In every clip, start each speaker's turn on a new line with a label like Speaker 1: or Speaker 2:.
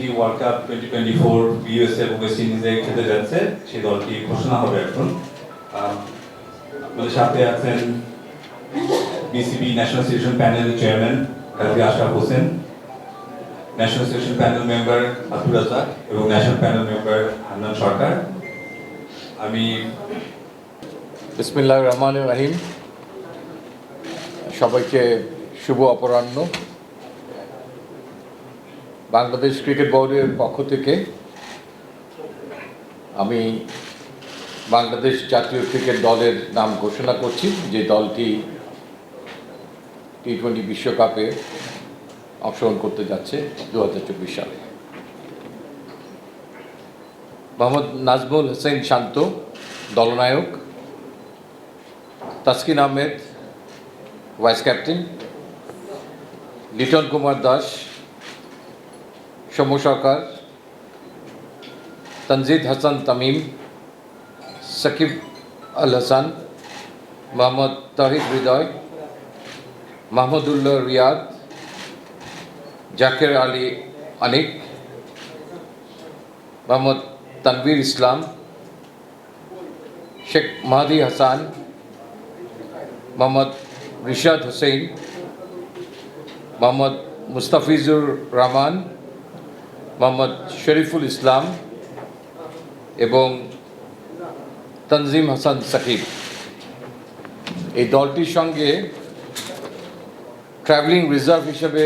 Speaker 1: T world cup twenty twenty four এবং West ইন্ডিজে যাচ্ছে সেই দলটি ঘোষণা হবে এখন। আমাদের সাথে আছেন BCB national selection panel chairman Kazi Ashraf Hossain national selection panel member Abdul Razzak এবং national panel member Hannan Sarkar. আমি
Speaker 2: বিসমিল্লাহ রহমান রাহিম। সবাইকে শুভ অপরাহ্ন। বাংলাদেশ ক্রিকেট বোর্ডের পক্ষ থেকে আমি বাংলাদেশ জাতীয় ক্রিকেট দলের নাম ঘোষণা করছি, যে দলটি টি টোয়েন্টি বিশ্বকাপে অংশগ্রহণ করতে যাচ্ছে দু হাজার চব্বিশ সালে। Mohammad Najmul Hossain Shanto, দলনায়ক। Taskin Ahmed, vice captain. Liton Kumar Das Soumya Sarkar Tanzid Hasan Tamim, Shakib Al Hasan, Mohammad তাহিদ হৃদয়, মাহমুদুল্লাহ রিয়াদ, জাকের আলী আনিক, মোহাম্মদ তানভীর ইসলাম, শেখ মাহাদি হাসান, মোহাম্মদ রিশাদ হোসেন, মোহাম্মদ মুস্তাফিজুর রহমান মোহাম্মদ শরীফুল ইসলাম এবং তনজিম হাসান সাকিব। এই দলটির সঙ্গে ট্রাভেলিং রিজার্ভ হিসেবে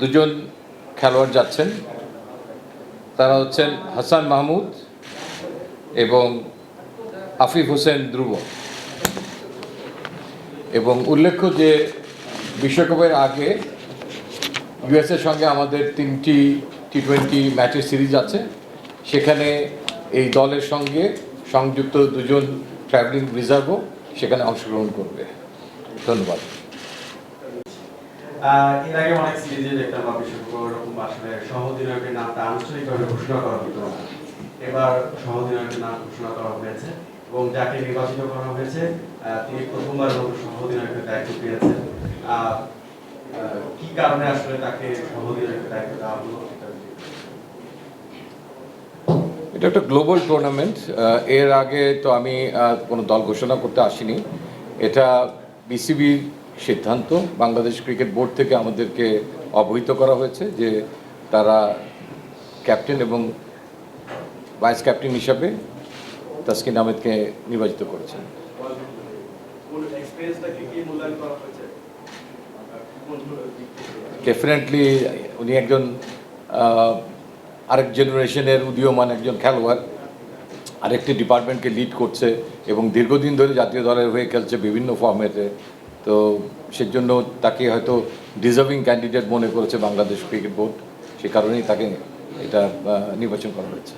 Speaker 2: দুজন খেলোয়াড় যাচ্ছেন। তারা হচ্ছেন হাসান মাহমুদ এবং আফিফ হোসেন ধ্রুব। এবং উল্লেখ্য যে বিশ্বকাপের আগে ইউএসের সঙ্গে আমাদের তিনটি টি টোয়েন্টি ম্যাচের সিরিজ আছে সেখানে এই দলের সঙ্গে সংযুক্ত দুজন ট্রাভেলিং রিজার্ভও সেখানে অংশগ্রহণ করবে। ধন্যবাদ।
Speaker 3: এর আগে অনেক সিরিজে দেখতাম বা ওরকম আসলে সহঅধিনায়কের নামটা আনুষ্ঠানিকভাবে ঘোষণা করা হতো। না এবার সহঅধিনায়কের নাম ঘোষণা করা হয়েছে এবং যাকে নির্বাচিত করা হয়েছে তিনি প্রথমবার মতো সহঅধিনায়কের দায়িত্ব পেয়েছেন। কি কারণে আসলে তাকে সহঅধিনায়কের দায়িত্ব দেওয়া হলো?
Speaker 2: এটা একটা গ্লোবাল টুর্নামেন্ট এর আগে তো আমি কোনো দল ঘোষণা করতে আসিনি। এটা বিসিবির সিদ্ধান্ত বাংলাদেশ ক্রিকেট বোর্ড থেকে আমাদেরকে অবহিত করা হয়েছে যে তারা ক্যাপ্টেন এবং ভাইস ক্যাপ্টেন হিসাবে তাসকিন আহমেদকে নির্বাচিত করেছেন? ডেফিনেটলি উনি একজন আরেক জেনারেশনের উদীয়মান একজন খেলোয়াড়, আরেকটি ডিপার্টমেন্টকে লিড করছে এবং দীর্ঘদিন ধরে জাতীয় দলের হয়ে খেলছে বিভিন্ন ফর্মেটে তো সেজন্য তাকে হয়তো ডিজার্ভিং ক্যান্ডিডেট মনে করেছে বাংলাদেশ ক্রিকেট বোর্ড সে কারণেই তাকে এটা নির্বাচন করা হয়েছে।